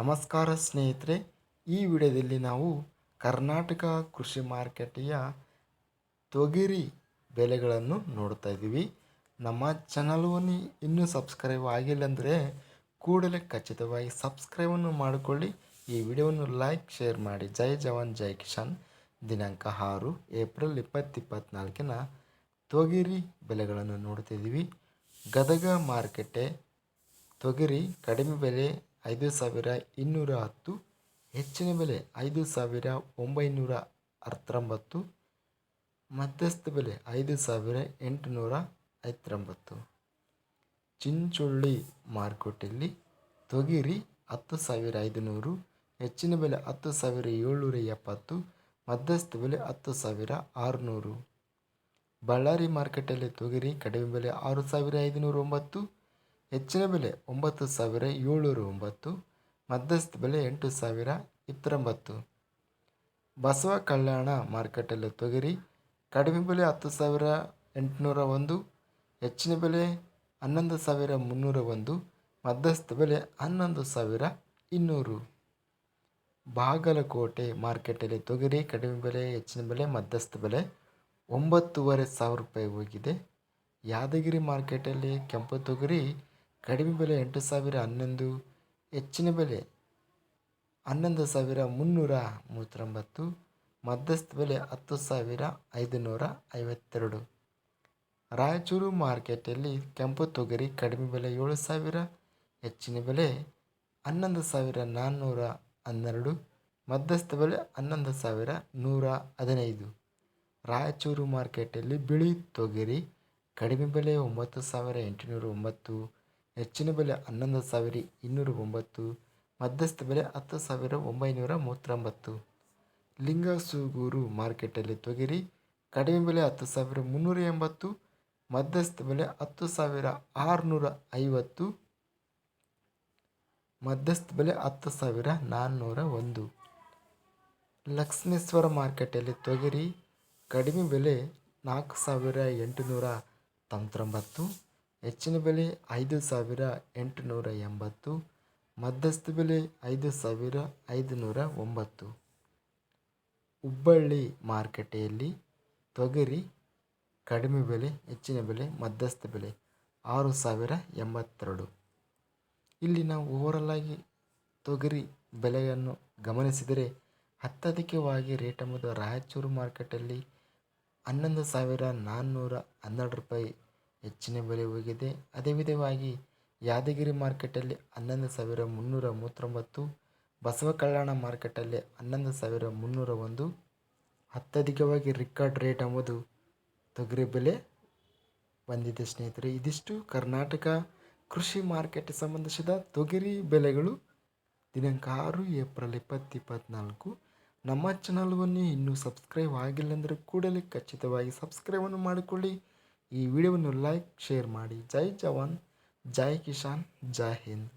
ನಮಸ್ಕಾರ ಸ್ನೇಹಿತರೆ, ಈ ವಿಡಿಯೋದಲ್ಲಿ ನಾವು ಕರ್ನಾಟಕ ಕೃಷಿ ಮಾರುಕಟ್ಟೆಯ ತೊಗರಿ ಬೆಲೆಗಳನ್ನು ನೋಡ್ತಾ ಇದ್ದೀವಿ. ನಮ್ಮ ಚಾನಲನ್ನು ಇನ್ನೂ ಸಬ್ಸ್ಕ್ರೈಬ್ ಆಗಿಲ್ಲ ಅಂದರೆ ಕೂಡಲೇ ಖಚಿತವಾಗಿ ಸಬ್ಸ್ಕ್ರೈಬನ್ನು ಮಾಡಿಕೊಳ್ಳಿ. ಈ ವಿಡಿಯೋವನ್ನು ಲೈಕ್, ಶೇರ್ ಮಾಡಿ. ಜೈ ಜವಾನ್, ಜೈ ಕಿಶಾನ್ ದಿನಾಂಕ ಆರು, ಏಪ್ರಿಲ್ ಇಪ್ಪತ್ತಿಪ್ಪತ್ನಾಲ್ಕಿನ ತೊಗರಿ ಬೆಲೆಗಳನ್ನು ನೋಡ್ತಿದ್ದೀವಿ ಗದಗ ಮಾರುಕಟ್ಟೆ ತೊಗರಿ ಕಡಿಮೆ ಬೆಲೆ ಐದು ಸಾವಿರ ಇನ್ನೂರ ಹತ್ತು. ಹೆಚ್ಚಿನ ಬೆಲೆ ಐದು ಸಾವಿರ ಒಂಬೈನೂರ ಹತ್ತೊಂಬತ್ತು. ಮಧ್ಯಸ್ಥ ಬೆಲೆ ಐದು ಸಾವಿರ ಎಂಟುನೂರ ಐತ್ರೊಂಬತ್ತು ಚಿಂಚೊಳ್ಳಿ ಮಾರುಕಟ್ಟೆಯಲ್ಲಿ ತೊಗಿರಿ ಹತ್ತು ಸಾವಿರ ಐದುನೂರು, ಹೆಚ್ಚಿನ ಬೆಲೆ ಹತ್ತು ಸಾವಿರ ಏಳ್ನೂರ ಎಪ್ಪತ್ತು, ಮಧ್ಯಸ್ಥ ಬೆಲೆ ಹತ್ತು ಸಾವಿರ ಆರುನೂರು. ಬಳ್ಳಾರಿ ಮಾರ್ಕೆಟಲ್ಲಿ ತೊಗರಿ ಕಡಿಮೆ ಬೆಲೆ ಆರು ಸಾವಿರ ಐದುನೂರ ಒಂಬತ್ತು ಹೆಚ್ಚಿನ ಬೆಲೆ ಒಂಬತ್ತು ಸಾವಿರ ಏಳ್ನೂರ ಒಂಬತ್ತು, ಮಧ್ಯಸ್ಥ ಬೆಲೆ ಎಂಟು ಸಾವಿರ ಇಪ್ಪತ್ತೊಂಬತ್ತು. ಬಸವ ಕಲ್ಯಾಣ ಮಾರ್ಕೆಟಲ್ಲಿ ತೊಗರಿ, ಕಡಿಮೆ ಬೆಲೆ ಹತ್ತು ಸಾವಿರ ಎಂಟುನೂರ ಒಂದು, ಹೆಚ್ಚಿನ ಬೆಲೆ ಹನ್ನೊಂದು ಸಾವಿರ ಮುನ್ನೂರ ಒಂದು, ಮಧ್ಯಸ್ಥ ಬೆಲೆ ಹನ್ನೊಂದು ಸಾವಿರ ಇನ್ನೂರು. ಬಾಗಲಕೋಟೆ ಮಾರ್ಕೆಟಲ್ಲಿ ತೊಗರಿ ಕಡಿಮೆ ಬೆಲೆ, ಹೆಚ್ಚಿನ ಬೆಲೆ, ಮಧ್ಯಸ್ಥ ಬೆಲೆ ಒಂಬತ್ತೂವರೆ ಸಾವಿರ ರೂಪಾಯಿ ಹೋಗಿದೆ. ಯಾದಗಿರಿ ಮಾರ್ಕೆಟಲ್ಲಿ ಕೆಂಪು ತೊಗರಿ ಕಡಿಮೆ ಬೆಲೆ ಎಂಟು ಸಾವಿರ ಹನ್ನೊಂದು, ಹೆಚ್ಚಿನ ಬೆಲೆ ಹನ್ನೊಂದು ಸಾವಿರ ಮುನ್ನೂರ ಮೂವತ್ತೊಂಬತ್ತು, ಮಧ್ಯಸ್ಥ ಬೆಲೆ ಹತ್ತು ಸಾವಿರ ಐದುನೂರ ಐವತ್ತೆರಡು. ರಾಯಚೂರು ಮಾರ್ಕೆಟಲ್ಲಿ ಕೆಂಪು ತೊಗರಿ ಕಡಿಮೆ ಬೆಲೆ ಏಳು ಸಾವಿರ, ಹೆಚ್ಚಿನ ಬೆಲೆ ಹನ್ನೊಂದು ಸಾವಿರ ನಾನ್ನೂರ ಹನ್ನೆರಡು, ಮಧ್ಯಸ್ಥ ಬೆಲೆ ಹನ್ನೊಂದು ಸಾವಿರ ನೂರ ಹದಿನೈದು. ರಾಯಚೂರು ಮಾರ್ಕೆಟಲ್ಲಿ ಬಿಳಿ ತೊಗರಿ ಕಡಿಮೆ ಬೆಲೆ ಒಂಬತ್ತು ಸಾವಿರ ಎಂಟುನೂರ ಒಂಬತ್ತು ಹೆಚ್ಚಿನ ಬೆಲೆ ಹನ್ನೊಂದು ಸಾವಿರ ಇನ್ನೂರ ಒಂಬತ್ತು, ಮಧ್ಯಸ್ಥ ಬೆಲೆ ಹತ್ತು ಸಾವಿರ ಒಂಬೈನೂರ ಮೂವತ್ತೊಂಬತ್ತು. ಲಿಂಗಸೂಗೂರು ಮಾರ್ಕೆಟಲ್ಲಿ ತೊಗರಿ, ಕಡಿಮೆ ಬೆಲೆ ಹತ್ತು ಸಾವಿರ ಮುನ್ನೂರ ಎಂಬತ್ತು, ಮಧ್ಯಸ್ಥ ಬೆಲೆ ಹತ್ತು ಸಾವಿರ ಆರುನೂರ ಐವತ್ತು, ಮಧ್ಯಸ್ಥ ಬೆಲೆ ಹತ್ತು ಸಾವಿರ ನಾನ್ನೂರ ಒಂದು. ಲಕ್ಷ್ಮೇಶ್ವರ ಮಾರ್ಕೆಟಲ್ಲಿ ತೊಗರಿ, ಕಡಿಮೆ ಬೆಲೆ ನಾಲ್ಕು ಸಾವಿರ ಎಂಟುನೂರ ತೊಂಬತ್ತೊಂಬತ್ತು. ಹೆಚ್ಚಿನ ಬೆಲೆ ಐದು ಸಾವಿರ ಎಂಟುನೂರ ಎಂಬತ್ತು, ಮಧ್ಯಸ್ಥ ಬೆಲೆ ಐದು ಸಾವಿರ ಐದುನೂರ ಒಂಬತ್ತು. ಹುಬ್ಬಳ್ಳಿ ಮಾರುಕಟ್ಟೆಯಲ್ಲಿ ತೊಗರಿ ಕಡಿಮೆ ಬೆಲೆ, ಹೆಚ್ಚಿನ ಬೆಲೆ, ಮಧ್ಯಸ್ಥ ಬೆಲೆ ಆರು ಸಾವಿರ ಎಂಬತ್ತೆರಡು. ಇಲ್ಲಿ ನಾವು ಓವರಾಲ್ ಆಗಿ ತೊಗರಿ ಬೆಲೆಯನ್ನು ಗಮನಿಸಿದರೆ ಅತ್ಯಧಿಕವಾಗಿ ರೇಟ್ ಎಂಬುದು ರಾಯಚೂರು ಮಾರ್ಕೆಟಲ್ಲಿ ಹನ್ನೊಂದು ಸಾವಿರ ನಾನ್ನೂರ ಹನ್ನೆರಡು ರೂಪಾಯಿ ಹೆಚ್ಚಿನ ಬೆಲೆ ಹೋಗಿದೆ. ಅದೇ ವಿಧವಾಗಿ ಯಾದಗಿರಿ ಮಾರ್ಕೆಟಲ್ಲಿ ಹನ್ನೊಂದು ಸಾವಿರ ಮುನ್ನೂರ ಮೂವತ್ತೊಂಬತ್ತು, ಬಸವ ಕಲ್ಯಾಣ ಮಾರ್ಕೆಟಲ್ಲಿ ಹನ್ನೊಂದು ಸಾವಿರ ಮುನ್ನೂರ ಒಂದು, ಅತ್ಯಧಿಕವಾಗಿ ರಿಕಾರ್ಡ್ ರೇಟ್ ಎಂಬುದು ತೊಗರಿ ಬೆಲೆ ಬಂದಿದೆ ಸ್ನೇಹಿತರೆ. ಇದಿಷ್ಟು ಕರ್ನಾಟಕ ಕೃಷಿ ಮಾರ್ಕೆಟ್ ಸಂಬಂಧಿಸಿದ ತೊಗರಿ ಬೆಲೆಗಳು ದಿನಾಂಕ ಆರು ಏಪ್ರಿಲ್ ಇಪ್ಪತ್ತು ಇಪ್ಪತ್ತ್ನಾಲ್ಕು ನಮ್ಮ ಚಾನಲ್ವನ್ನು ಇನ್ನೂ ಸಬ್ಸ್ಕ್ರೈಬ್ ಆಗಿಲ್ಲ ಅಂದರೆ ಕೂಡಲೇ ಖಚಿತವಾಗಿ ಸಬ್ಸ್ಕ್ರೈಬನ್ನು ಮಾಡಿಕೊಳ್ಳಿ. ಈ ವಿಡಿಯೋವನ್ನು ಲೈಕ್ ಶೇರ್ ಮಾಡಿ. ಜೈ ಜವಾನ್ ಜೈ ಕಿಶಾನ್ ಜೈ ಹಿಂದ್.